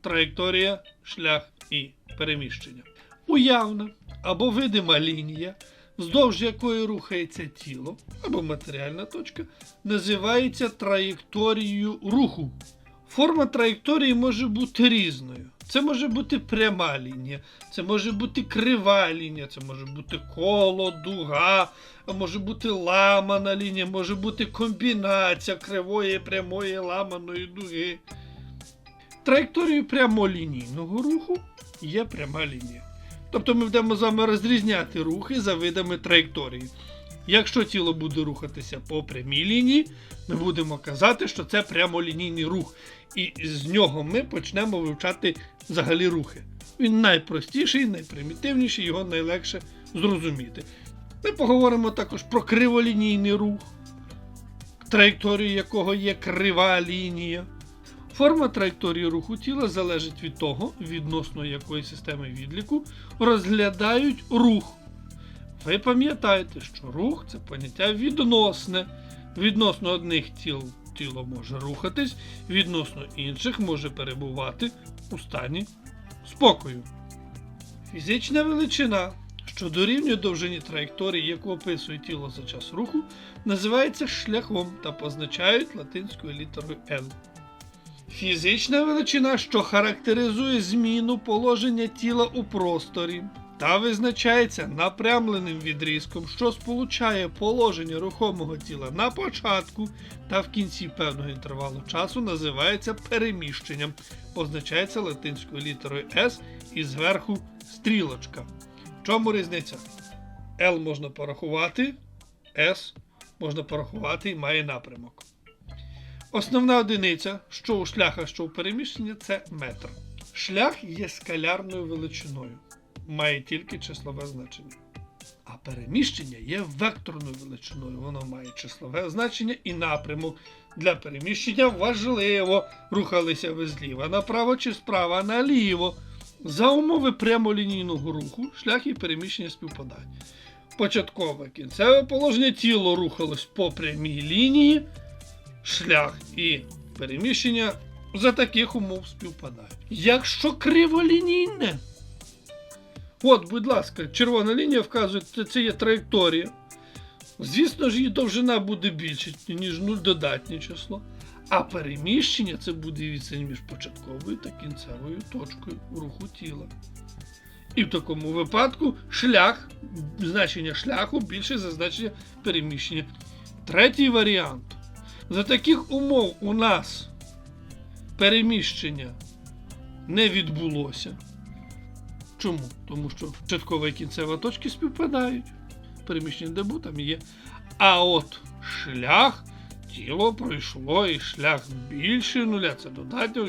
траєкторія, шлях і переміщення. Уявна або видима лінія, вздовж якої рухається тіло або матеріальна точка, називається траєкторією руху. Форма траєкторії може бути різною. Це може бути пряма лінія, це може бути крива лінія, це може бути коло, дуга, може бути ламана лінія, може бути комбінація кривої, прямої, ламаної дуги. Траєкторією прямолінійного руху є пряма лінія. Тобто ми будемо з вами розрізняти рухи за видами траєкторії. Якщо тіло буде рухатися по прямій лінії, ми будемо казати, що це прямолінійний рух. І з нього ми почнемо вивчати взагалі рухи. Він найпростіший, найпримітивніший, його найлегше зрозуміти. Ми поговоримо також про криволінійний рух, траєкторію якого є крива лінія. Форма траєкторії руху тіла залежить від того, відносно якої системи відліку розглядають рух. Ви пам'ятаєте, що рух це поняття відносне. Відносно одних тіл тіло може рухатись, відносно інших може перебувати у стані спокою. Фізична величина, що дорівнює довжині траєкторії, яку описує тіло за час руху, називається шляхом та позначають латинською літерою L. Фізична величина, що характеризує зміну положення тіла у просторі та визначається напрямленим відрізком, що сполучає положення рухомого тіла на початку та в кінці певного інтервалу часу, називається переміщенням, позначається латинською літерою S і зверху стрілочка. В чому різниця? L можна порахувати, S можна порахувати і має напрямок. Основна одиниця, що у шляха, що у переміщення, це метр. Шлях є скалярною величиною, має тільки числове значення. А переміщення є векторною величиною, воно має числове значення і напрямок. Для переміщення важливо, рухалися ви зліва направо чи справа наліво. За умови прямолінійного руху шлях і переміщення співпадають. Початкове кінцеве положення тіло рухалось по прямій лінії, шлях і переміщення за таких умов співпадають. Якщо криволінійне, от, будь ласка, червона лінія вказує, що це є траєкторія. Звісно ж, її довжина буде більше, ніж нуль додатнє число. А переміщення це буде відстань між початковою та кінцевою точкою руху тіла. І в такому випадку шлях, значення шляху більше за значення переміщення. Третій варіант. За таких умов у нас переміщення не відбулося. Чому? Тому що початкова і кінцева точки співпадають. Переміщення дебу там є. А от шлях тіло пройшло і шлях більше нуля. Це додатньо